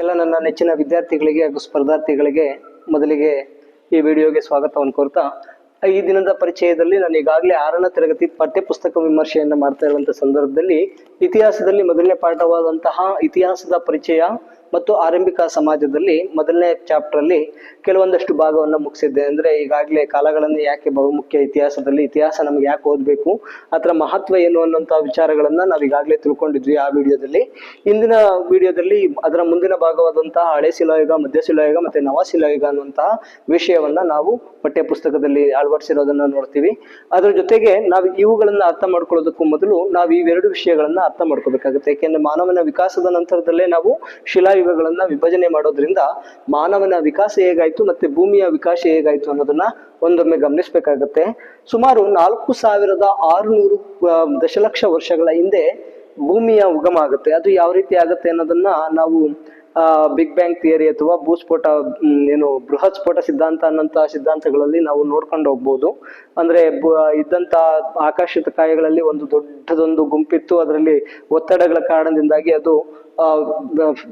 ಎಲ್ಲ ನನ್ನ ನೆಚ್ಚಿನ ವಿದ್ಯಾರ್ಥಿಗಳಿಗೆ ಹಾಗೂ ಸ್ಪರ್ಧಾರ್ಥಿಗಳಿಗೆ ಮೊದಲಿಗೆ ಈ ವಿಡಿಯೋಗೆ ಸ್ವಾಗತವನ್ನು ಕೋರ್ತಾ, ಈ ದಿನದ ಪರಿಚಯದಲ್ಲಿ ನಾನು ಈಗಾಗಲೇ ಆರನೇ ತರಗತಿ ಪಠ್ಯಪುಸ್ತಕ ವಿಮರ್ಶೆಯನ್ನು ಮಾಡ್ತಾ ಇರುವಂತಹ ಸಂದರ್ಭದಲ್ಲಿ ಇತಿಹಾಸದಲ್ಲಿ ಮೊದಲನೇ ಪಾಠವಾದಂತಹ ಇತಿಹಾಸದ ಪರಿಚಯ ಮತ್ತು ಆರಂಭಿಕ ಸಮಾಜದಲ್ಲಿ ಮೊದಲನೇ ಚಾಪ್ಟರ್ ಅಲ್ಲಿ ಕೆಲವೊಂದಷ್ಟು ಭಾಗವನ್ನು ಮುಗಿಸಿದ್ದೆ. ಅಂದ್ರೆ ಈಗಾಗಲೇ ಕಾಲಗಳನ್ನು ಯಾಕೆ ಬಹುಮುಖ್ಯ ಇತಿಹಾಸದಲ್ಲಿ, ಇತಿಹಾಸ ನಮ್ಗೆ ಯಾಕೆ ಓದಬೇಕು, ಅದರ ಮಹತ್ವ ಏನು ಅನ್ನುವಂಥ ವಿಚಾರಗಳನ್ನ ನಾವು ಈಗಾಗಲೇ ತಿಳ್ಕೊಂಡಿದ್ವಿ ಆ ವಿಡಿಯೋದಲ್ಲಿ. ಇಂದಿನ ವಿಡಿಯೋದಲ್ಲಿ ಅದರ ಮುಂದಿನ ಭಾಗವಾದಂತಹ ಹಳೆ ಶಿಲಾಯುಗ, ಮಧ್ಯ ಶಿಲಾಯುಗ ಮತ್ತೆ ನವ ಶಿಲಾಯುಗ ಅನ್ನುವಂತಹ ವಿಷಯವನ್ನ ನಾವು ಪಠ್ಯ ಪುಸ್ತಕದಲ್ಲಿ ಅಳವಡಿಸಿರೋದನ್ನ ನೋಡ್ತೀವಿ. ಅದರ ಜೊತೆಗೆ ನಾವು ಇವುಗಳನ್ನ ಅರ್ಥ ಮಾಡ್ಕೊಳ್ಳೋದಕ್ಕೂ ಮೊದಲು ನಾವು ಇವೆರಡು ವಿಷಯಗಳನ್ನ ಅರ್ಥ ಮಾಡ್ಕೋಬೇಕಾಗುತ್ತೆ. ಯಾಕೆಂದ್ರೆ ಮಾನವನ ವಿಕಾಸದ ನಂತರದಲ್ಲೇ ನಾವು ಶಿಲಾಯುಗಗಳನ್ನ ವಿಭಜನೆ ಮಾಡೋದ್ರಿಂದ ಮಾನವನ ವಿಕಾಸ ಹೇಗಾಯ್ತು ಮತ್ತೆ ಭೂಮಿಯ ವಿಕಾಸ ಹೇಗಾಯ್ತು ಅನ್ನೋದನ್ನ ಒಂದೊಮ್ಮೆ ಗಮನಿಸಬೇಕಾಗತ್ತೆ. ಸುಮಾರು ನಾಲ್ಕು ಸಾವಿರದ ಆರುನೂರು ದಶಲಕ್ಷ ವರ್ಷಗಳ ಹಿಂದೆ ಭೂಮಿಯ ಉಗಮ ಆಗುತ್ತೆ. ಅದು ಯಾವ ರೀತಿ ಆಗುತ್ತೆ ಅನ್ನೋದನ್ನ ನಾವು ಬಿಗ್ ಬ್ಯಾಂಗ್ ಥಿಯರಿ ಅಥವಾ ಭೂಸ್ಫೋಟ ಏನು ಬೃಹತ್ ಸ್ಫೋಟ ಸಿದ್ಧಾಂತ ಅನ್ನಂತ ಸಿದ್ಧಾಂತಗಳಲ್ಲಿ ನಾವು ನೋಡ್ಕೊಂಡು ಹೋಗ್ಬೋದು. ಅಂದ್ರೆ ಇದ್ದಂತ ಆಕಾಶದ ಕಾಯಗಳಲ್ಲಿ ಒಂದು ದೊಡ್ಡದೊಂದು ಗುಂಪಿತ್ತು. ಅದರಲ್ಲಿ ಒತ್ತಡಗಳ ಕಾರಣದಿಂದಾಗಿ ಅದು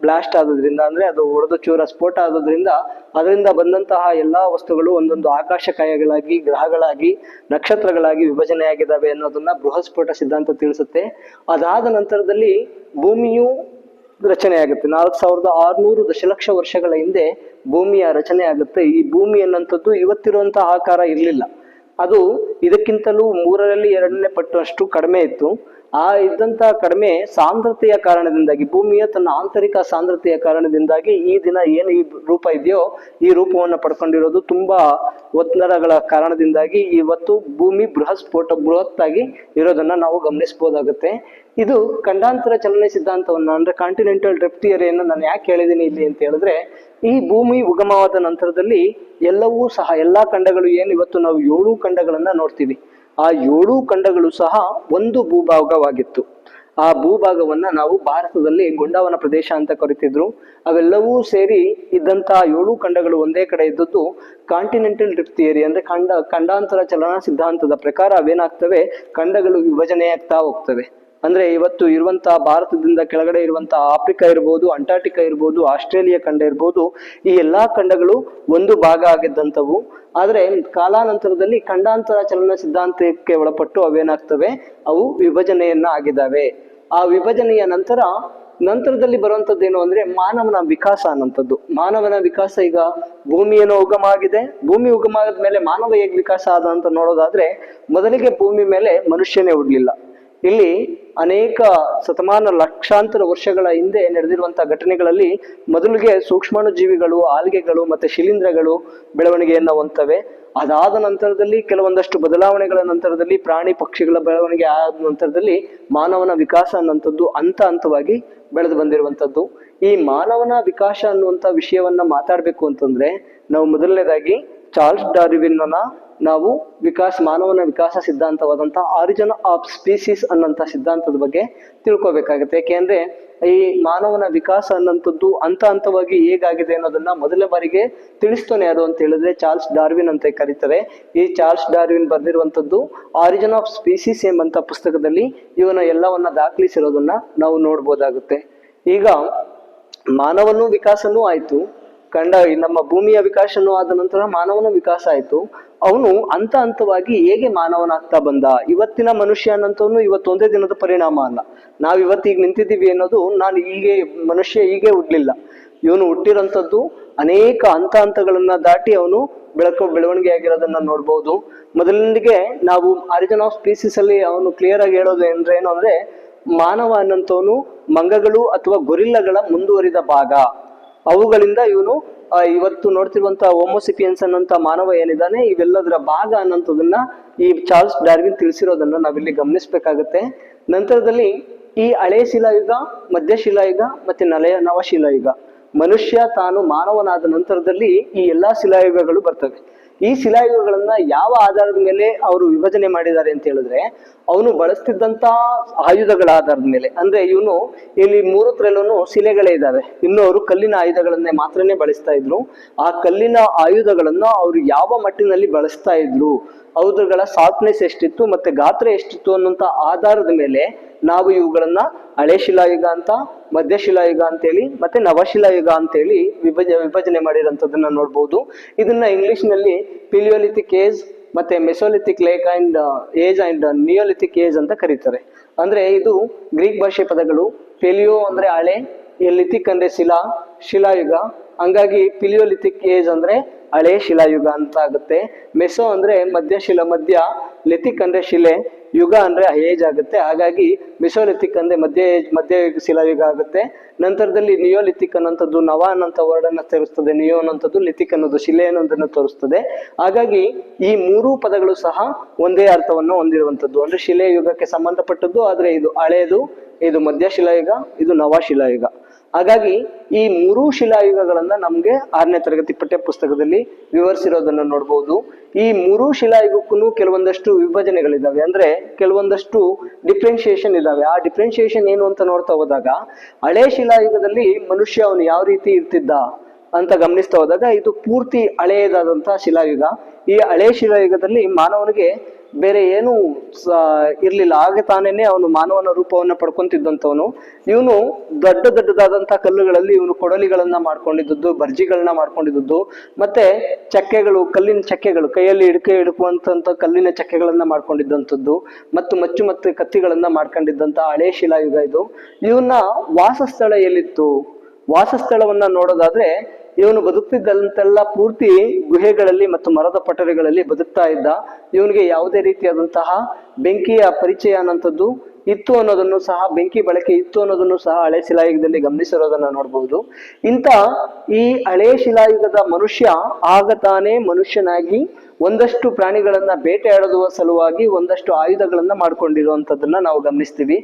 ಬ್ಲಾಸ್ಟ್ ಆಗೋದ್ರಿಂದ ಅಂದ್ರೆ ಅದು ಒಡೆದು ಚೂರ ಸ್ಫೋಟ ಆಗೋದ್ರಿಂದ ಅದರಿಂದ ಬಂದಂತಹ ಎಲ್ಲಾ ವಸ್ತುಗಳು ಒಂದೊಂದು ಆಕಾಶ ಕಾಯಗಳಾಗಿ, ಗ್ರಹಗಳಾಗಿ, ನಕ್ಷತ್ರಗಳಾಗಿ ವಿಭಜನೆಯಾಗಿದ್ದಾವೆ ಅನ್ನೋದನ್ನ ಬೃಹತ್ ಸ್ಫೋಟ ಸಿದ್ಧಾಂತ ತಿಳಿಸುತ್ತೆ. ಅದಾದ ನಂತರದಲ್ಲಿ ಭೂಮಿಯು ರಚನೆ ಆಗುತ್ತೆ. ನಾಲ್ಕು ಸಾವಿರದ ಆರ್ನೂರು ದಶಲಕ್ಷ ವರ್ಷಗಳ ಹಿಂದೆ ಭೂಮಿಯ ರಚನೆ ಆಗುತ್ತೆ. ಈ ಭೂಮಿ ಅನ್ನಂಥದ್ದು ಇವತ್ತಿರುವಂತಹ ಆಕಾರ ಇರಲಿಲ್ಲ. ಅದು ಇದಕ್ಕಿಂತಲೂ ಮೂರರಲ್ಲಿ ಎರಡನೇ ಪಟ್ಟಷ್ಟು ಕಡಿಮೆ ಇತ್ತು. ಆ ಇದ್ದಂತ ಕಡಿಮೆ ಸಾಂದ್ರತೆಯ ಕಾರಣದಿಂದಾಗಿ, ಭೂಮಿಯ ತನ್ನ ಆಂತರಿಕ ಸಾಂದ್ರತೆಯ ಕಾರಣದಿಂದಾಗಿ ಈ ದಿನ ಏನು ಈ ರೂಪ ಇದೆಯೋ, ಈ ರೂಪವನ್ನು ಪಡ್ಕೊಂಡಿರೋದು ತುಂಬಾ ಒತ್ತಡಗಳ ಕಾರಣದಿಂದಾಗಿ ಇವತ್ತು ಭೂಮಿ ಬೃಹತ್ ಸ್ಫೋಟ ಬೃಹತ್ತಾಗಿ ಇರೋದನ್ನ ನಾವು ಗಮನಿಸಬಹುದಾಗುತ್ತೆ. ಇದು ಖಂಡಾಂತರ ಚಲನೆ ಸಿದ್ಧಾಂತವನ್ನು, ಅಂದ್ರೆ ಕಾಂಟಿನೆಂಟಲ್ ಡ್ರಿಫ್ಟ್ ಥಿಯರಿಯನ್ನು ನಾನು ಯಾಕೆ ಹೇಳಿದ್ದೀನಿ ಇಲ್ಲಿ ಅಂತ ಹೇಳಿದ್ರೆ, ಈ ಭೂಮಿ ಉಗಮವಾದ ನಂತರದಲ್ಲಿ ಎಲ್ಲವೂ ಸಹ, ಎಲ್ಲಾ ಖಂಡಗಳು ಏನು ಇವತ್ತು ನಾವು ಏಳು ಖಂಡಗಳನ್ನ ನೋಡ್ತೀವಿ. ಆ ಏಳು ಖಂಡಗಳು ಸಹ ಒಂದು ಭೂಭಾಗವಾಗಿತ್ತು. ಆ ಭೂಭಾಗವನ್ನ ನಾವು ಭಾರತದಲ್ಲಿ ಗೊಂಡಾವನ ಪ್ರದೇಶ ಅಂತ ಕರಿತಿದ್ರು. ಅವೆಲ್ಲವೂ ಸೇರಿ ಇದ್ದಂತಹ ಏಳು ಖಂಡಗಳು ಒಂದೇ ಕಡೆ ಇದ್ದದ್ದು ಕಾಂಟಿನೆಂಟಲ್ ಡ್ರಿಫ್ಟ್ ಥಿಯರಿ ಅಂದ್ರೆ ಖಂಡ, ಖಂಡಾಂತರ ಚಲನಾ ಸಿದ್ಧಾಂತದ ಪ್ರಕಾರ ಅವೇನಾಗ್ತವೆ? ಖಂಡಗಳು ವಿಭಜನೆಯಾಗ್ತಾ ಹೋಗ್ತವೆ. ಅಂದ್ರೆ ಇವತ್ತು ಇರುವಂತಹ ಭಾರತದಿಂದ ಕೆಳಗಡೆ ಇರುವಂತಹ ಆಫ್ರಿಕಾ ಇರ್ಬೋದು, ಅಂಟಾರ್ಟಿಕಾ ಇರ್ಬೋದು, ಆಸ್ಟ್ರೇಲಿಯಾ ಖಂಡ ಇರ್ಬೋದು, ಈ ಎಲ್ಲಾ ಖಂಡಗಳು ಒಂದು ಭಾಗ ಆಗಿದ್ದಂಥವು. ಆದರೆ ಕಾಲಾನಂತರದಲ್ಲಿ ಖಂಡಾಂತರ ಚಲನ ಸಿದ್ಧಾಂತಕ್ಕೆ ಒಳಪಟ್ಟು ಅವೇನಾಗ್ತವೆ? ಅವು ವಿಭಜನೆಯನ್ನ ಆಗಿದ್ದಾವೆ. ಆ ವಿಭಜನೆಯ ನಂತರ ನಂತರದಲ್ಲಿ ಬರುವಂತದ್ದು ಏನು ಅಂದ್ರೆ ಮಾನವನ ವಿಕಾಸ ಅನ್ನಂಥದ್ದು ಮಾನವನ ವಿಕಾಸ ಈಗ ಭೂಮಿಯನ್ನು ಉಗಮ ಆಗಿದೆ ಭೂಮಿ ಉಗಮ ಆದ್ಮೇಲೆ ಮಾನವ ಹೇಗೆ ವಿಕಾಸ ಆದ ಅಂತ ನೋಡೋದಾದ್ರೆ ಮೊದಲಿಗೆ ಭೂಮಿ ಮೇಲೆ ಮನುಷ್ಯನೇ ಉಡ್ಲಿಲ್ಲ. ಇಲ್ಲಿ ಅನೇಕ ಶತಮಾನ ಲಕ್ಷಾಂತರ ವರ್ಷಗಳ ಹಿಂದೆ ನಡೆದಿರುವಂತಹ ಘಟನೆಗಳಲ್ಲಿ ಮೊದಲಿಗೆ ಸೂಕ್ಷ್ಮಾಣು ಜೀವಿಗಳು ಆಲ್ಗೆಗಳು ಮತ್ತೆ ಶಿಲೀಂಧ್ರಗಳು ಬೆಳವಣಿಗೆಯನ್ನು ಹೊಂದ್ತವೆ. ಅದಾದ ನಂತರದಲ್ಲಿ ಕೆಲವೊಂದಷ್ಟು ಬದಲಾವಣೆಗಳ ನಂತರದಲ್ಲಿ, ಪ್ರಾಣಿ ಪಕ್ಷಿಗಳ ಬೆಳವಣಿಗೆ ಆದ ನಂತರದಲ್ಲಿ ಮಾನವನ ವಿಕಾಸ ಅನ್ನುವಂಥದ್ದು ಹಂತ ಹಂತವಾಗಿ ಬೆಳೆದು ಬಂದಿರುವಂಥದ್ದು. ಈ ಮಾನವನ ವಿಕಾಸ ಅನ್ನುವಂಥ ವಿಷಯವನ್ನ ಮಾತಾಡಬೇಕು ಅಂತಂದ್ರೆ ನಾವು ಮೊದಲನೇದಾಗಿ ಚಾರ್ಲ್ಸ್ ಡಾರ್ವಿನ್ನ ನಾವು ವಿಕಾಸ, ಮಾನವನ ವಿಕಾಸ ಸಿದ್ಧಾಂತವಾದಂತಹ ಆರಿಜನ್ ಆಫ್ ಸ್ಪೀಸೀಸ್ ಅನ್ನಂತ ಸಿದ್ಧಾಂತದ ಬಗ್ಗೆ ತಿಳ್ಕೊಬೇಕಾಗುತ್ತೆ. ಯಾಕೆಂದ್ರೆ ಈ ಮಾನವನ ವಿಕಾಸ ಅನ್ನಂಥದ್ದು ಹಂತ ಹಂತವಾಗಿ ಹೇಗಾಗಿದೆ ಅನ್ನೋದನ್ನ ಮೊದಲ ಬಾರಿಗೆ ತಿಳಿಸ್ತಾನೆ ಯಾರು ಅಂತ ಹೇಳಿದ್ರೆ ಚಾರ್ಲ್ಸ್ ಡಾರ್ವಿನ್ ಅಂತ ಕರೀತಾರೆ. ಈ ಚಾರ್ಲ್ಸ್ ಡಾರ್ವಿನ್ ಬರೆದಿರುವಂತದ್ದು ಆರಿಜನ್ ಆಫ್ ಸ್ಪೀಸೀಸ್ ಎಂಬಂತ ಪುಸ್ತಕದಲ್ಲಿ ಇವನ ಎಲ್ಲವನ್ನ ದಾಖಲಿಸಿರೋದನ್ನ ನಾವು ನೋಡ್ಬೋದಾಗುತ್ತೆ. ಈಗ ಮಾನವನು ವಿಕಾಸನೂ ಆಯ್ತು. ಕಂಡ ನಮ್ಮ ಭೂಮಿಯ ವಿಕಾಸನೂ ಆದ ನಂತರ ಮಾನವನ ವಿಕಾಸ ಆಯ್ತು. ಅವನು ಹಂತ ಹಂತವಾಗಿ ಹೇಗೆ ಮಾನವನಾಗ್ತಾ ಬಂದ? ಇವತ್ತಿನ ಮನುಷ್ಯ ಅನ್ನಂತವನು ಇವತ್ತೊಂದೇ ದಿನದ ಪರಿಣಾಮ ಅಲ್ಲ. ನಾವ್ ಇವತ್ತೀಗ ನಿಂತಿದ್ದೀವಿ ಅನ್ನೋದು ನಾನು ಹೀಗೆ, ಮನುಷ್ಯ ಹೀಗೆ ಹುಡ್ಲಿಲ್ಲ ಇವನು ಹುಟ್ಟಿರೋಂಥದ್ದು ಅನೇಕ ಹಂತ ಹಂತಗಳನ್ನ ದಾಟಿ ಅವನು ಬೆಳಕು, ಬೆಳವಣಿಗೆ ಆಗಿರೋದನ್ನ ನೋಡ್ಬೋದು. ಮೊದಲಿಗೆ ನಾವು ಆರಿಜನ್ ಆಫ್ ಸ್ಪೀಸೀಸ್ ಅಲ್ಲಿ ಅವನು ಕ್ಲಿಯರ್ ಆಗಿ ಹೇಳೋದು ಅಂದ್ರೆ ಏನು ಅಂದ್ರೆ ಮಾನವ ಅನ್ನಂತವನು ಮಂಗಗಳು ಅಥವಾ ಗೊರಿಲ್ಲಗಳ ಮುಂದುವರಿದ ಭಾಗ. ಅವುಗಳಿಂದ ಇವನು ಇವತ್ತು ನೋಡ್ತಿರುವಂತ ಹೋಮೋಸಿಪಿಯನ್ಸ್ ಅನ್ನಂತ ಮಾನವ ಏನಿದ್ದಾನೆ, ಇವೆಲ್ಲದರ ಭಾಗ ಅನ್ನೋಂಥದನ್ನ ಈ ಚಾರ್ಲ್ಸ್ ಡಾರ್ವಿನ್ ತಿಳಿಸಿರೋದನ್ನ ನಾವಿಲ್ಲಿ ಗಮನಿಸ್ಬೇಕಾಗತ್ತೆ. ನಂತರದಲ್ಲಿ ಈ ಹಳೆ ಶಿಲಾಯುಗ ಮಧ್ಯಶಿಲಾಯುಗ ಮತ್ತೆ ನಲೆಯ, ನವಶಿಲಾಯುಗ. ಮನುಷ್ಯ ತಾನು ಮಾನವನಾದ ನಂತರದಲ್ಲಿ ಈ ಎಲ್ಲಾ ಶಿಲಾಯುಗಗಳು ಬರ್ತವೆ. ಈ ಶಿಲಾಯುಗಗಳನ್ನ ಯಾವ ಆಧಾರದ ಮೇಲೆ ಅವರು ವಿಭಜನೆ ಮಾಡಿದ್ದಾರೆ ಅಂತ ಹೇಳಿದ್ರೆ, ಅವನು ಬಳಸ್ತಿದ್ದಂತ ಆಯುಧಗಳ ಆಧಾರದ ಮೇಲೆ. ಅಂದ್ರೆ ಇವನು ಇಲ್ಲಿ ಮೂರು ತ್ರಲ್ಲೂ ಶಿಲೆಗಳೇ ಇದ್ದಾವೆ ಇನ್ನು ಅವರು ಕಲ್ಲಿನ ಆಯುಧಗಳನ್ನೇ ಮಾತ್ರನೇ ಬಳಸ್ತಾ ಇದ್ರು. ಆ ಕಲ್ಲಿನ ಆಯುಧಗಳನ್ನ ಅವರು ಯಾವ ಮಟ್ಟಿನಲ್ಲಿ ಬಳಸ್ತಾ ಇದ್ರು? ಅವುಗಳ ಸಾಫ್ಟ್ನೆಸ್ ಎಷ್ಟಿತ್ತು ಮತ್ತೆ ಗಾತ್ರ ಎಷ್ಟಿತ್ತು ಅನ್ನುವಂಥ ಆಧಾರದ ಮೇಲೆ ನಾವು ಇವುಗಳನ್ನ ಹಳೆ ಶಿಲಾಯುಗ ಅಂತ, ಮಧ್ಯಶಿಲಾಯುಗ ಅಂತೇಳಿ ಮತ್ತೆ ನವಶಿಲಾಯುಗ ಅಂತೇಳಿ ವಿಭಜ, ವಿಭಜನೆ ಮಾಡಿರೋಂಥದ್ದನ್ನ ನೋಡ್ಬೋದು. ಇದನ್ನ ಇಂಗ್ಲಿಷ್ನಲ್ಲಿ ಪಿಲಿಯೋಲಿಥಿಕ್ ಏಜ್ ಮತ್ತೆ mesolithic lake and, age and neolithic age ಅಂತ ಕರೀತಾರೆ. ಅಂದ್ರೆ ಇದು ಗ್ರೀಕ್ ಭಾಷೆ ಪದಗಳು. ಪೆಲಿಯೋ ಅಂದ್ರೆ ಹಳೆ, ಲಿಥಿಕ್ ಅಂದ್ರೆ ಶಿಲಾ, ಶಿಲಾಯುಗ ಹಂಗಾಗಿ ಪಿಲಿಯೋಲಿಥಿಕ್ ಏಜ್ ಅಂದ್ರೆ ಹಳೆ ಶಿಲಾಯುಗ ಅಂತ ಆಗುತ್ತೆ. ಮೆಸೋ ಅಂದ್ರೆ ಮಧ್ಯಶಿಲ ಮಧ್ಯ ಲಿಥಿಕ್ ಅಂದ್ರೆ ಶಿಲೆ, ಯುಗ ಅಂದ್ರೆ ಏಜ್ ಆಗುತ್ತೆ. ಹಾಗಾಗಿ ಮೆಸೋಲಿಥಿಕ್ ಅಂದ್ರೆ ಮಧ್ಯ ಏಜ್, ಮಧ್ಯ ಶಿಲಾಯುಗ ಆಗುತ್ತೆ. ನಂತರದಲ್ಲಿ ನಿಯೋಲಿಥಿಕ್ ಅನ್ನೋಂಥದ್ದು ನವ ಅನ್ನೋಂಥ ವರ್ಡ್ ಅನ್ನ ತೋರಿಸ್ತದೆ ನಿಯೋ ಅನ್ನೋಂಥದ್ದು ಲಿಥಿಕ್ ಅನ್ನೋದು ಶಿಲೆ ಅನ್ನೋದನ್ನ ತೋರಿಸ್ತದೆ. ಹಾಗಾಗಿ ಈ ಮೂರೂ ಪದಗಳು ಸಹ ಒಂದೇ ಅರ್ಥವನ್ನು ಹೊಂದಿರುವಂಥದ್ದು. ಅಂದ್ರೆ ಶಿಲೆ ಯುಗಕ್ಕೆ ಸಂಬಂಧಪಟ್ಟದ್ದು, ಆದ್ರೆ ಇದು ಹಳೆಯದು ಇದು ಮಧ್ಯ ಶಿಲಾಯುಗ, ಇದು ನವ ಶಿಲಾಯುಗ. ಹಾಗಾಗಿ ಈ ಮೂರು ಶಿಲಾಯುಗಗಳನ್ನ ನಮ್ಗೆ ಆರನೇ ತರಗತಿ ಪಠ್ಯ ಪುಸ್ತಕದಲ್ಲಿ ವಿವರಿಸಿರೋದನ್ನ ನೋಡ್ಬೋದು. ಈ ಮೂರು ಶಿಲಾಯುಗಕ್ಕೂ ಕೆಲವೊಂದಷ್ಟು ವಿಭಜನೆಗಳಿದಾವೆ. ಅಂದ್ರೆ ಕೆಲವೊಂದಷ್ಟು ಡಿಫ್ರೆನ್ಶಿಯೇಷನ್ ಇದ್ದಾವೆ ಆ ಡಿಫ್ರೆನ್ಶಿಯೇಷನ್ ಏನು ಅಂತ ನೋಡ್ತಾ ಹೋದಾಗ, ಹಳೆ ಶಿಲಾಯುಗದಲ್ಲಿ ಮನುಷ್ಯ ಅವನು ಯಾವ ರೀತಿ ಇರ್ತಿದ್ದ ಅಂತ ಗಮನಿಸ್ತಾ ಹೋದಾಗ ಇದು ಪೂರ್ತಿ ಹಳೆಯದಾದಂತಹ ಶಿಲಾಯುಗ. ಈ ಹಳೆ ಶಿಲಾಯುಗದಲ್ಲಿ ಮಾನವನಿಗೆ ಬೇರೆ ಏನು ಇರಲಿಲ್ಲ. ಆಗ ತಾನೇನೆ ಅವನು ಮಾನವನ ರೂಪವನ್ನ ಪಡ್ಕೊಂತಿದ್ದಂಥವನು. ಇವನು ದೊಡ್ಡ ದೊಡ್ಡದಾದಂತ ಕಲ್ಲುಗಳಲ್ಲಿ ಇವನು ಕೊಡಲಿಗಳನ್ನ ಮಾಡ್ಕೊಂಡಿದ್ದು ಬರ್ಜಿಗಳನ್ನ ಮಾಡ್ಕೊಂಡಿದ್ದದ್ದು, ಮತ್ತೆ ಚಕ್ಕೆಗಳು, ಕಲ್ಲಿನ ಚಕ್ಕೆಗಳು, ಕೈಯಲ್ಲಿ ಹಿಡ್ಕೆ ಹಿಡ್ಕುವಂತ ಕಲ್ಲಿನ ಚಕ್ಕೆಗಳನ್ನ ಮಾಡ್ಕೊಂಡಿದ್ದಂಥದ್ದು, ಮತ್ತು ಮಚ್ಚು ಮತ್ತು ಕತ್ತಿಗಳನ್ನ ಮಾಡ್ಕೊಂಡಿದ್ದಂತ ಹಳೆ ಶಿಲಾಯುಗ ಇದು. ಇವನ್ನ ವಾಸಸ್ಥಳ ಎಲ್ಲಿತ್ತು? ವಾಸಸ್ಥಳವನ್ನ ನೋಡೋದಾದ್ರೆ ಇವನು ಬದುಕ್ತಿದ್ದಂತೆಲ್ಲ ಪೂರ್ತಿ ಗುಹೆಗಳಲ್ಲಿ ಮತ್ತು ಮರದ ಪಟರೆಗಳಲ್ಲಿ ಬದುಕ್ತಾ ಇದ್ದ. ಇವನಿಗೆ ಯಾವುದೇ ರೀತಿಯಾದಂತಹ ಬೆಂಕಿಯ ಪರಿಚಯ ಅನ್ನಂಥದ್ದು ಇತ್ತು ಅನ್ನೋದನ್ನು ಸಹ, ಬೆಂಕಿ ಬಳಕೆ ಇತ್ತು ಅನ್ನೋದನ್ನು ಸಹ ಹಳೆ ಶಿಲಾಯುಗದಲ್ಲಿ ಗಮನಿಸಿರೋದನ್ನ ನೋಡಬಹುದು ಇಂಥ ಈ ಹಳೆ ಶಿಲಾಯುಗದ ಮನುಷ್ಯ ಆಗ ತಾನೇ ಮನುಷ್ಯನಾಗಿ ಒಂದಷ್ಟು ಪ್ರಾಣಿಗಳನ್ನ ಬೇಟೆಯಾಡುವ ಸಲುವಾಗಿ ಒಂದಷ್ಟು ಆಯುಧಗಳನ್ನ ಮಾಡ್ಕೊಂಡಿರುವಂತದನ್ನ ನಾವು ಗಮನಿಸ್ತೀವಿ.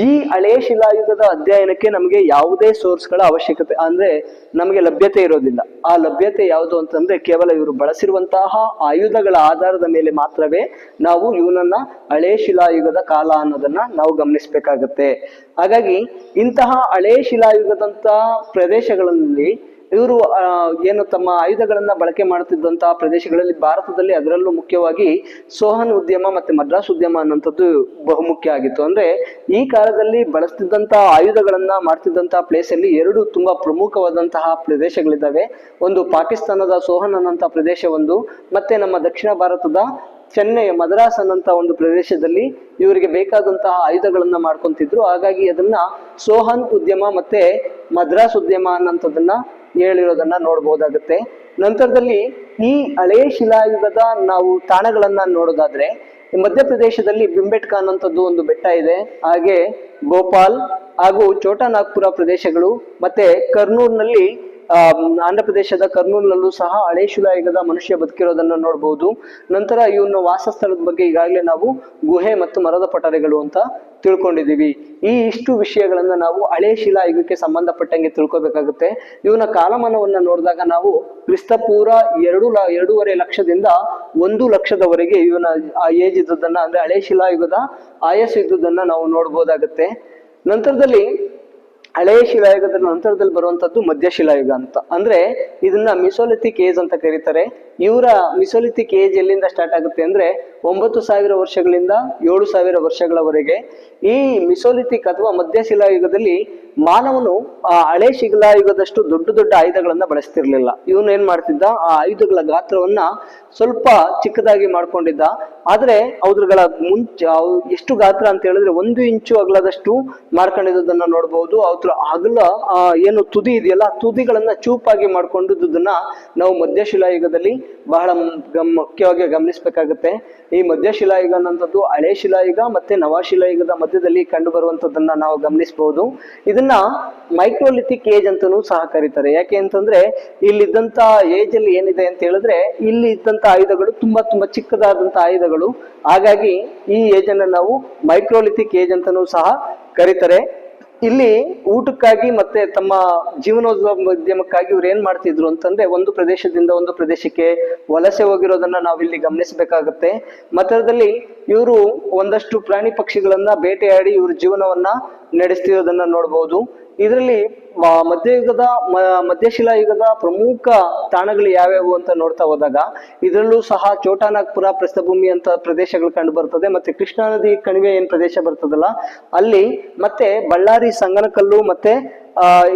ಈ ಹಳೆ ಶಿಲಾಯುಗದ ಅಧ್ಯಯನಕ್ಕೆ ನಮಗೆ ಯಾವುದೇ ಸೋರ್ಸ್ಗಳ ಅವಶ್ಯಕತೆ, ಅಂದ್ರೆ ನಮಗೆ ಲಭ್ಯತೆ ಇರೋದಿಲ್ಲ. ಆ ಲಭ್ಯತೆ ಯಾವುದು ಅಂತಂದ್ರೆ ಕೇವಲ ಇವರು ಬಳಸಿರುವಂತಹ ಆಯುಧಗಳ ಆಧಾರದ ಮೇಲೆ ಮಾತ್ರವೇ ನಾವು ಇವನನ್ನ ಹಳೆ ಶಿಲಾಯುಗದ ಕಾಲ ಅನ್ನೋದನ್ನ ನಾವು ಗಮನಿಸಬೇಕಾಗತ್ತೆ. ಹಾಗಾಗಿ ಇಂತಹ ಹಳೆ ಶಿಲಾಯುಗದಂತಹ ಪ್ರದೇಶಗಳಲ್ಲಿ ಇವರು ಏನು ತಮ್ಮ ಆಯುಧಗಳನ್ನ ಬಳಕೆ ಮಾಡುತ್ತಿದ್ದಂತಹ ಪ್ರದೇಶಗಳಲ್ಲಿ ಭಾರತದಲ್ಲಿ ಅದರಲ್ಲೂ ಮುಖ್ಯವಾಗಿ ಸೋಹನ್ ಉದ್ಯಮ ಮತ್ತೆ ಮದ್ರಾಸ್ ಉದ್ಯಮ ಅನ್ನುವಂಥದ್ದು ಬಹುಮುಖ್ಯ ಆಗಿತ್ತು. ಅಂದ್ರೆ ಈ ಕಾಲದಲ್ಲಿ ಬಳಸ್ತಿದ್ದಂತಹ ಆಯುಧಗಳನ್ನ ಮಾಡ್ತಿದ್ದಂತಹ ಪ್ಲೇಸ್ ಅಲ್ಲಿ ಎರಡು ತುಂಬಾ ಪ್ರಮುಖವಾದಂತಹ ಪ್ರದೇಶಗಳಿದ್ದಾವೆ. ಒಂದು ಪಾಕಿಸ್ತಾನದ ಸೋಹನ್ ಅನ್ನುವಂತಹ ಪ್ರದೇಶ ಒಂದು, ಮತ್ತೆ ನಮ್ಮ ದಕ್ಷಿಣ ಭಾರತದ ಚೆನ್ನೈ ಮದ್ರಾಸ್ ಅನ್ನಂತ ಒಂದು ಪ್ರದೇಶದಲ್ಲಿ ಇವರಿಗೆ ಬೇಕಾದಂತಹ ಆಯುಧಗಳನ್ನ ಮಾಡ್ಕೊಂತಿದ್ರು. ಹಾಗಾಗಿ ಅದನ್ನ ಸೋಹನ್ ಉದ್ಯಮ ಮತ್ತೆ ಮದ್ರಾಸ್ ಉದ್ಯಮ ಅನ್ನಂಥದ್ದನ್ನ ಹೇಳಿರೋದನ್ನ ನೋಡ್ಬೋದಾಗುತ್ತೆ. ನಂತರದಲ್ಲಿ ಈ ಹಳೆ ಶಿಲಾಯುಗದ ನಾವು ತಾಣಗಳನ್ನ ನೋಡೋದಾದ್ರೆ ಮಧ್ಯಪ್ರದೇಶದಲ್ಲಿ ಬಿಂಬೆಟ್ಕ ಅನ್ನಂಥದ್ದು ಒಂದು ಬೆಟ್ಟ ಇದೆ. ಹಾಗೆ ಗೋಪಾಲ್ ಹಾಗೂ ಚೋಟಾ ನಾಗ್ಪುರ ಪ್ರದೇಶಗಳು ಮತ್ತೆ ಕರ್ನೂಲ್ನಲ್ಲಿ ಆ, ಆಂಧ್ರ ಪ್ರದೇಶದ ಕರ್ನೂಲ್ನಲ್ಲೂ ಸಹ ಹಳೆ ಶಿಲಾಯುಗದ ಮನುಷ್ಯ ಬದುಕಿರೋದನ್ನ ನೋಡಬಹುದು ನಂತರ ಇವನ ವಾಸಸ್ಥಳದ ಬಗ್ಗೆ ಈಗಾಗಲೇ ನಾವು ಗುಹೆ ಮತ್ತು ಮರದ ಪಟರೆಗಳು ಅಂತ ತಿಳ್ಕೊಂಡಿದೀವಿ ಈ ಇಷ್ಟು ವಿಷಯಗಳನ್ನ ನಾವು ಹಳೆ ಶಿಲಾಯುಗಕ್ಕೆ ಸಂಬಂಧಪಟ್ಟಂಗೆ ತಿಳ್ಕೊಬೇಕಾಗುತ್ತೆ. ಇವನ ಕಾಲಮಾನವನ್ನ ನೋಡಿದಾಗ ನಾವು ಕ್ರಿಸ್ತಪೂರ ಎರಡು ಲ, ಎರಡೂವರೆ ಲಕ್ಷದಿಂದ ಒಂದು ಲಕ್ಷದವರೆಗೆ ಇವನ ಏಜ್ ಇದ್ದದನ್ನ ಅಂದ್ರೆ ಹಳೆ ಶಿಲಾಯುಗದ ಆಯಸ್ಸು ಇದ್ದುದನ್ನ ನಾವು ನೋಡ್ಬೋದಾಗತ್ತೆ. ನಂತರದಲ್ಲಿ ಹಳೆಯ ಶಿಲಾಯುಗದ ನಂತರದಲ್ಲಿ ಬರುವಂತದ್ದು ಮಧ್ಯ ಶಿಲಾಯುಗ ಅಂತ. ಅಂದ್ರೆ ಇದನ್ನ ಮಿಸೋಲಿಥಿಕ್ ಏಜ್ ಅಂತ ಕರೀತಾರೆ. ಇವರ ಮಿಸೋಲಿಥಿಕ್ ಏಜ್ ಎಲ್ಲಿಂದ ಸ್ಟಾರ್ಟ್ ಆಗುತ್ತೆ ಅಂದ್ರೆ ಒಂಬತ್ತು ಸಾವಿರ ವರ್ಷಗಳಿಂದ ಏಳು ಸಾವಿರ ವರ್ಷಗಳವರೆಗೆ ಈ ಮಿಸೋಲಿಥಿಕ್ ಅಥವಾ ಮಧ್ಯ ಶಿಲಾಯುಗದಲ್ಲಿ ಮಾನವನು, ಆ ಹಳೆ ಶಿಲಾಯುಗದಷ್ಟು ದೊಡ್ಡ ದೊಡ್ಡ ಆಯುಧಗಳನ್ನ ಬಳಸ್ತಿರ್ಲಿಲ್ಲ. ಇವನು ಏನ್ ಮಾಡ್ತಿದ್ದ? ಆ ಆಯುಧಗಳ ಗಾತ್ರವನ್ನ ಸ್ವಲ್ಪ ಚಿಕ್ಕದಾಗಿ ಮಾಡ್ಕೊಂಡಿದ್ದ. ಆದ್ರೆ ಅವ್ರಗಳ ಮುಂಚೆ ಎಷ್ಟು ಗಾತ್ರ ಅಂತ ಹೇಳಿದ್ರೆ ಒಂದು ಇಂಚು ಅಗಲದಷ್ಟು ಮಾಡ್ಕೊಂಡಿದ್ದನ್ನ ನೋಡಬಹುದು ಅವ್ರ ಅಗಲ ಏನು ತುದಿ ಇದೆಯಲ್ಲ ತುದಿಗಳನ್ನ ಚೂಪಾಗಿ ಮಾಡ್ಕೊಂಡಿದ್ದನ್ನ ನಾವು ಮಧ್ಯಶಿಲಾಯುಗದಲ್ಲಿ ಬಹಳ ಗಮ್- ಮುಖ್ಯವಾಗಿ ಗಮನಿಸಬೇಕಾಗುತ್ತೆ. ಈ ಮಧ್ಯಶಿಲಾಯುಗ ಅನ್ನೋಂಥದ್ದು ಹಳೆ ಶಿಲಾಯುಗ ಮತ್ತೆ ನವಶಿಲಾಯುಗದ ಮಧ್ಯದಲ್ಲಿ ಕಂಡು ಬರುವಂತದ್ದನ್ನ ನಾವು ಗಮನಿಸಬಹುದು ಇದನ್ನ ಮೈಕ್ರೋಲಿಥಿಕ್ ಏಜ್ ಅಂತಾನೂ ಸಹ ಕರೀತಾರೆ. ಯಾಕೆ ಅಂತಂದ್ರೆ ಇಲ್ಲಿದ್ದಂತ ಏಜ್ ಅಲ್ಲಿ ಏನಿದೆ ಅಂತ ಹೇಳಿದ್ರೆ ಇಲ್ಲಿ ಇದ್ದಂತ ಆಯುಧಗಳು ತುಂಬಾ ತುಂಬಾ ಚಿಕ್ಕದಾದಂತ ಆಯುಧಗಳು. ಹಾಗಾಗಿ ಈ ಏಜ್ ಅನ್ನ ನಾವು ಮೈಕ್ರೋಲಿಥಿಕ್ ಏಜ್ ಅಂತಾನೂ ಸಹ ಕರೀತಾರೆ. ಇಲ್ಲಿ ಊಟಕ್ಕಾಗಿ ಮತ್ತೆ ತಮ್ಮ ಜೀವನೋದ್ಯಮಕ್ಕಾಗಿ ಇವ್ರು ಏನ್ ಮಾಡ್ತಿದ್ರು ಅಂತಂದ್ರೆ ಒಂದು ಪ್ರದೇಶದಿಂದ ಒಂದು ಪ್ರದೇಶಕ್ಕೆ ವಲಸೆ ಹೋಗಿರೋದನ್ನ ನಾವಿಲ್ಲಿ ಗಮನಿಸಬೇಕಾಗತ್ತೆ. ಮತ್ತದಲ್ಲಿ ಇವರು ಒಂದಷ್ಟು ಪ್ರಾಣಿ ಪಕ್ಷಿಗಳನ್ನ ಬೇಟೆಯಾಡಿ ಇವ್ರ ಜೀವನವನ್ನ ನಡೆಸ್ತಿರೋದನ್ನ ನೋಡ್ಬೋದು. ಇದರಲ್ಲಿ ಮಧ್ಯಯುಗದ ಮಧ್ಯಶಿಲಾ ಯುಗದ ಪ್ರಮುಖ ತಾಣಗಳು ಯಾವ್ಯಾವು ಅಂತ ನೋಡ್ತಾ ಹೋದಾಗ, ಇದರಲ್ಲೂ ಸಹ ಚೋಟಾನಾಗ್ಪುರ ಪ್ರಸ್ಥಭೂಮಿ ಅಂತ ಪ್ರದೇಶಗಳು ಕಂಡು ಬರ್ತದೆ, ಮತ್ತೆ ಕೃಷ್ಣಾ ನದಿ ಕಣಿವೆ ಏನ್ ಪ್ರದೇಶ ಬರ್ತದಲ್ಲ, ಅಲ್ಲಿ ಮತ್ತೆ ಬಳ್ಳಾರಿ, ಸಂಗನಕಲ್ಲು, ಮತ್ತೆ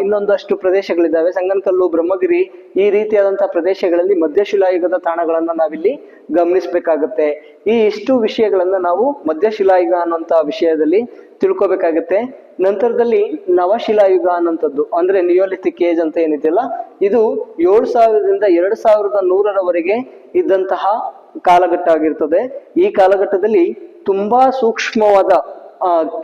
ಇನ್ನೊಂದಷ್ಟು ಪ್ರದೇಶಗಳಿದ್ದಾವೆ. ಸಂಗನಕಲ್ಲು, ಬ್ರಹ್ಮಗಿರಿ ಈ ರೀತಿಯಾದಂತಹ ಪ್ರದೇಶಗಳಲ್ಲಿ ಮಧ್ಯಶಿಲಾಯುಗದ ತಾಣಗಳನ್ನ ನಾವಿಲ್ಲಿ ಗಮನಿಸಬೇಕಾಗತ್ತೆ. ಈ ಇಷ್ಟು ವಿಷಯಗಳನ್ನ ನಾವು ಮಧ್ಯಶಿಲಾಯುಗ ಅನ್ನುವಂತ ವಿಷಯದಲ್ಲಿ ತಿಳ್ಕೊಬೇಕಾಗತ್ತೆ. ನಂತರದಲ್ಲಿ ನವಶಿಲಾಯುಗ ಅನ್ನೋಂಥದ್ದು ಅಂದ್ರೆ ನಿಯೋಲಿಥಿಕ್ ಏಜ್ ಅಂತ ಏನಿದೆಯಲ್ಲ, ಇದು ಏಳು ಸಾವಿರದಿಂದ ಎರಡು ಸಾವಿರದ ನೂರರವರೆಗೆ ಇದ್ದಂತಹ ಕಾಲಘಟ್ಟ ಆಗಿರ್ತದೆ. ಈ ಕಾಲಘಟ್ಟದಲ್ಲಿ ತುಂಬಾ ಸೂಕ್ಷ್ಮವಾದ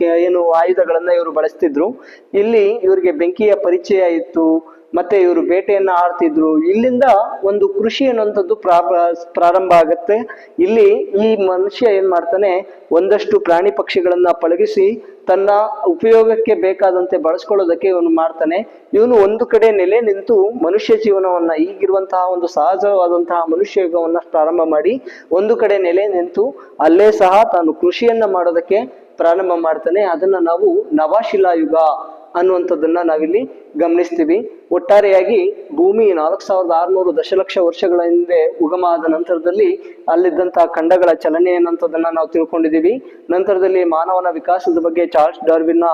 ಏನು ಆಯುಧಗಳನ್ನ ಇವರು ಬಳಸ್ತಿದ್ರು. ಇಲ್ಲಿ ಇವರಿಗೆ ಬೆಂಕಿಯ ಪರಿಚಯ ಇತ್ತು, ಮತ್ತೆ ಇವರು ಬೇಟೆಯನ್ನ ಆಡ್ತಿದ್ರು. ಇಲ್ಲಿಂದ ಒಂದು ಕೃಷಿ ಅನ್ನುವಂಥದ್ದು ಪ್ರಾ- ಪ್ರಾರಂಭ ಆಗುತ್ತೆ. ಇಲ್ಲಿ ಈ ಮನುಷ್ಯ ಏನ್ ಮಾಡ್ತಾನೆ, ಒಂದಷ್ಟು ಪ್ರಾಣಿ ಪಕ್ಷಿಗಳನ್ನ ಪಳಗಿಸಿ ತನ್ನ ಉಪಯೋಗಕ್ಕೆ ಬೇಕಾದಂತೆ ಬಳಸ್ಕೊಳ್ಳೋದಕ್ಕೆ ಇವನು ಮಾಡ್ತಾನೆ. ಇವನು ಒಂದು ಕಡೆ ನೆಲೆ ನಿಂತು ಮನುಷ್ಯ ಜೀವನವನ್ನ, ಈಗಿರುವಂತಹ ಒಂದು ಸಹಜವಾದಂತಹ ಮನುಷ್ಯ ಯುಗವನ್ನ ಪ್ರಾರಂಭ ಮಾಡಿ, ಒಂದು ಕಡೆ ನೆಲೆ ನಿಂತು ಅಲ್ಲೇ ಸಹ ತಾನು ಕೃಷಿಯನ್ನ ಮಾಡೋದಕ್ಕೆ ಪ್ರಾರಂಭ ಮಾಡ್ತಾನೆ. ಅದನ್ನ ನಾವು ನವಶಿಲಾಯುಗ ಅನ್ನುವಂಥದ್ದನ್ನ ನಾವಿಲ್ಲಿ ಗಮನಿಸ್ತೀವಿ. ಒಟ್ಟಾರೆಯಾಗಿ ಭೂಮಿ ನಾಲ್ಕು ಸಾವಿರದ ಆರುನೂರು ದಶಲಕ್ಷ ವರ್ಷಗಳ ಹಿಂದೆ ಉಗಮ ಆದ ನಂತರದಲ್ಲಿ ಅಲ್ಲಿದ್ದಂತಹ ಖಂಡಗಳ ಚಲನೆ ಅನ್ನುವಂಥದ್ದನ್ನ ನಾವು ತಿಳ್ಕೊಂಡಿದ್ದೀವಿ. ನಂತರದಲ್ಲಿ ಮಾನವನ ವಿಕಾಸದ ಬಗ್ಗೆ ಚಾರ್ಲ್ಸ್ ಡಾರ್ವಿನ್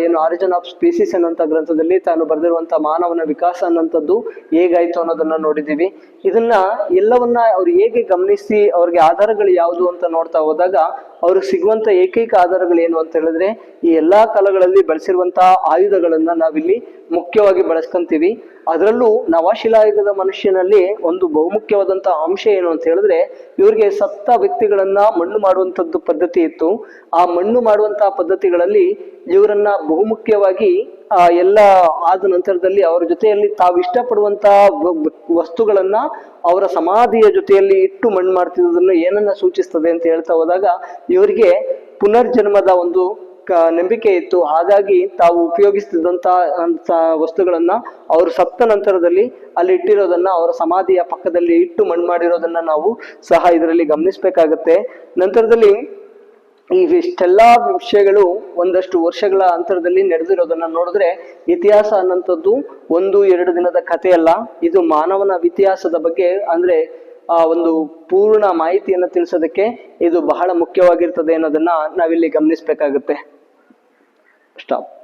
ಏನು ಆರಿಜನ್ ಆಫ್ ಸ್ಪೀಸಿಸ್ ಅನ್ನೋಂಥ ಗ್ರಂಥದಲ್ಲಿ ತಾನು ಬರೆದಿರುವಂತಹ ಮಾನವನ ವಿಕಾಸ ಅನ್ನೋಂಥದ್ದು ಹೇಗಾಯ್ತು ಅನ್ನೋದನ್ನ ನೋಡಿದೀವಿ ಇದನ್ನ ಎಲ್ಲವನ್ನ ಅವ್ರು ಹೇಗೆ ಗಮನಿಸಿ ಅವ್ರಿಗೆ ಆಧಾರಗಳು ಯಾವುದು ಅಂತ ನೋಡ್ತಾ ಹೋದಾಗ ಅವ್ರಿಗೆ ಸಿಗುವಂತ ಏಕೈಕ ಆಧಾರಗಳು ಏನು ಅಂತ ಹೇಳಿದ್ರೆ, ಈ ಎಲ್ಲಾ ಕಾಲಗಳಲ್ಲಿ ಬಳಸಿರುವಂತಹ ಆಯುಧಗಳನ್ನ ನಾವಿಲ್ಲಿ ಮುಖ್ಯವಾಗಿ ಬಳಸ್ಕೊಂತೀವಿ. ಅದರಲ್ಲೂ ನವಶಿಲಾಯುಗದ ಮನುಷ್ಯನಲ್ಲಿ ಒಂದು ಬಹುಮುಖ್ಯವಾದಂತಹ ಅಂಶ ಏನು ಅಂತ ಹೇಳಿದ್ರೆ, ಇವ್ರಿಗೆ ಸತ್ತ ವ್ಯಕ್ತಿಗಳನ್ನ ಮಣ್ಣು ಮಾಡುವಂತದ್ದು ಪದ್ಧತಿ ಇತ್ತು. ಆ ಮಣ್ಣು ಮಾಡುವಂತಹ ಪದ್ಧತಿಗಳಲ್ಲಿ ಇವರನ್ನ ಬಹುಮುಖ್ಯವಾಗಿ ಎಲ್ಲ ಆದ ನಂತರದಲ್ಲಿ ಅವರ ಜೊತೆಯಲ್ಲಿ ತಾವು ಇಷ್ಟಪಡುವಂತಹ ವಸ್ತುಗಳನ್ನ ಅವರ ಸಮಾಧಿಯ ಜೊತೆಯಲ್ಲಿ ಇಟ್ಟು ಮಣ್ಣು ಮಾಡ್ತಿದ್ದದನ್ನು ಏನನ್ನ ಸೂಚಿಸ್ತದೆ ಅಂತ ಹೇಳ್ತಾ ಹೋದಾಗ ಇವರಿಗೆ ಪುನರ್ಜನ್ಮದ ಒಂದು ನಂಬಿಕೆ ಇತ್ತು. ಹಾಗಾಗಿ ತಾವು ಉಪಯೋಗಿಸ್ತಿದ್ದಂತ ಅಂತ ವಸ್ತುಗಳನ್ನ ಅವರು ಸಪ್ತ ನಂತರದಲ್ಲಿ ಅಲ್ಲಿ ಇಟ್ಟಿರೋದನ್ನ ಅವರ ಸಮಾಧಿಯ ಪಕ್ಕದಲ್ಲಿ ಇಟ್ಟು ಮಣ್ಣು ಮಾಡಿರೋದನ್ನ ನಾವು ಸಹ ಇದರಲ್ಲಿ ಗಮನಿಸ್ಬೇಕಾಗತ್ತೆ. ನಂತರದಲ್ಲಿ ಈ ಇಷ್ಟೆಲ್ಲಾ ವಿಷಯಗಳು ಒಂದಷ್ಟು ವರ್ಷಗಳ ಅಂತರದಲ್ಲಿ ನಡೆದಿರೋದನ್ನ ನೋಡಿದ್ರೆ ಇತಿಹಾಸ ಅನ್ನಂಥದ್ದು ಒಂದು, ಎರಡು ದಿನದ ಕಥೆ ಅಲ್ಲ ಇದು ಮಾನವನ ಇತಿಹಾಸದ ಬಗ್ಗೆ ಅಂದ್ರೆ, ಆ ಒಂದು ಪೂರ್ಣ ಮಾಹಿತಿಯನ್ನು ತಿಳಿಸೋದಕ್ಕೆ ಇದು ಬಹಳ ಮುಖ್ಯವಾಗಿರ್ತದೆ ಅನ್ನೋದನ್ನ ನಾವಿಲ್ಲಿ ಗಮನಿಸ್ಬೇಕಾಗುತ್ತೆ. ಸ್ಟಾಪ್